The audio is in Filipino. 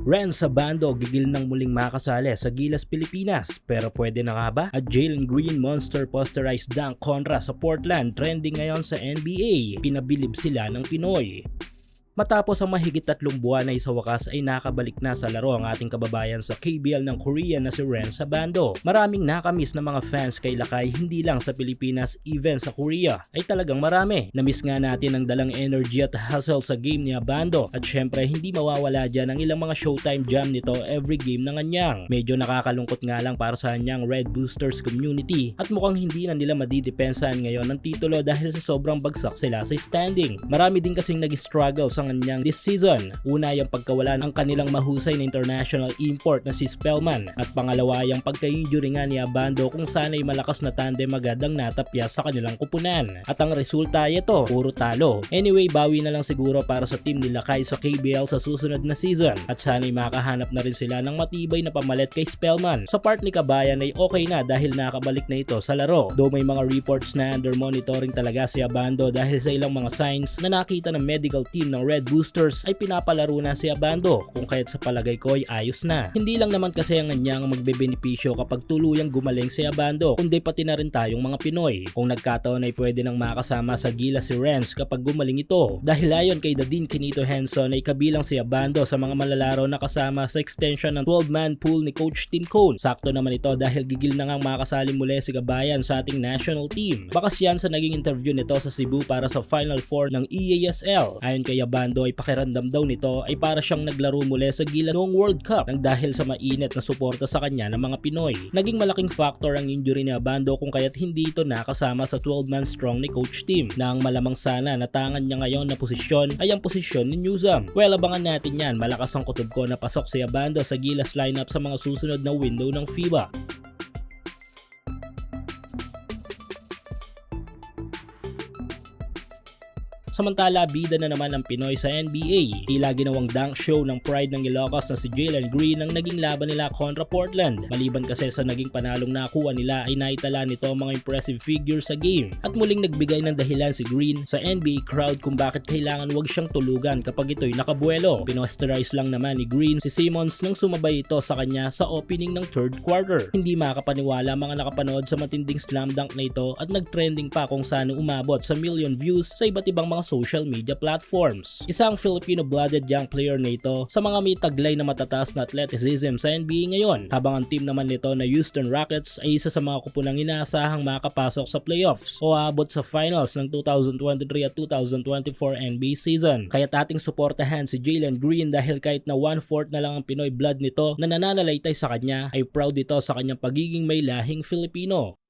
Ren Sabando gigil ng muling makasali sa Gilas Pilipinas pero pwede na nga ba? At Jalen Green monster posterized dunk kontra sa Portland trending ngayon sa NBA. Pinabilib sila ng Pinoy. Matapos ang mahigit tatlong buwan ay sa wakas ay nakabalik na sa laro ang ating kababayan sa KBL ng Korea na si Ren Sabando. Maraming nakamiss na mga fans kay Lakay hindi lang sa Pilipinas even sa Korea ay talagang marami. Namiss nga natin ang dalang energy at hustle sa game ni Abando at syempre hindi mawawala dyan ang ilang mga showtime jam nito every game na kanyang. Medyo nakakalungkot nga lang para sa kanyang Red Boosters community at mukhang hindi na nila madidepensahan ngayon ng titulo dahil sa sobrang bagsak sila sa standing. Marami din kasing nag-struggle sa kanyang this season. Una yung pagkawala ng kanilang mahusay na international import na si Spellman at pangalawa yung pagka-injury nga ni Abando kung sana ay malakas na tandem agad ang natapya sa kanilang kupunan. At ang resulta ay ito, puro talo. Anyway, bawi na lang siguro para sa team nila Kai sa KBL sa susunod na season at sana ay makahanap na rin sila ng matibay na pamalit kay Spellman. Sa part ni Kabayan ay okay na dahil nakabalik na ito sa laro. Though may mga reports na under monitoring talaga si Abando dahil sa ilang mga signs na nakita ng medical team ng Red Boosters ay pinapalaro na si Abando kung kaya't sa palagay ko ay ayos na. Hindi lang naman kasi ang kanyang magbebenepisyo kapag tuluyang gumaling si Abando kundi pati na rin tayong mga Pinoy. Kung nagkataon ay pwede nang makasama sa gila si Renz kapag gumaling ito. Dahil ayon kay Dadin Kinito Henson ay kabilang si Abando sa mga malalaro na kasama sa extension ng 12-man pool ni Coach Tim Cone. Sakto naman ito dahil gigil na ngang makasali muli si Gabayan sa ating national team. Bakas yan sa naging interview nito sa Cebu para sa Final Four ng EASL. Ayon kay Abando ay pakiramdam daw nito ay para siyang naglaro muli sa gila noong World Cup nang dahil sa mainit na suporta sa kanya ng mga Pinoy. Naging malaking factor ang injury ni Abando kung kaya't hindi ito nakasama sa 12-man strong ni Coach Tim na ang malamang sana na tangan niya ngayon na posisyon ay ang posisyon ni Newsam. Well, abangan natin yan. Malakas ang kutob ko na pasok si Abando sa Gilas lineup sa mga susunod na window ng FIBA. Samantala, bida na naman ang Pinoy sa NBA. Tila ginawang dunk show ng pride ng Ilocos na si Jalen Green ang naging laban nila kontra Portland. Maliban kasi sa naging panalong nakuha nila ay naitala nito ang mga impressive figures sa game. At muling nagbigay ng dahilan si Green sa NBA crowd kung bakit kailangan wag siyang tulugan kapag ito'y nakabuelo. Pinosterize lang naman ni Green si Simmons nang sumabay ito sa kanya sa opening ng third quarter. Hindi makapaniwala mga nakapanood sa matinding slam dunk na ito at nagtrending pa kung saan umabot sa million views sa iba't ibang mga social media platforms. Isang Filipino-blooded young player na ito sa mga may taglay na matataas na athleticism sa NBA ngayon habang ang team naman nito na Houston Rockets ay isa sa mga kupunang inaasahang makapasok sa playoffs o aabot sa finals ng 2023 at 2024 NBA season. Kaya ating suportahan si Jalen Green dahil kahit na one-fourth na lang ang Pinoy blood nito na nananalaytay sa kanya ay proud ito sa kanyang pagiging may lahing Filipino.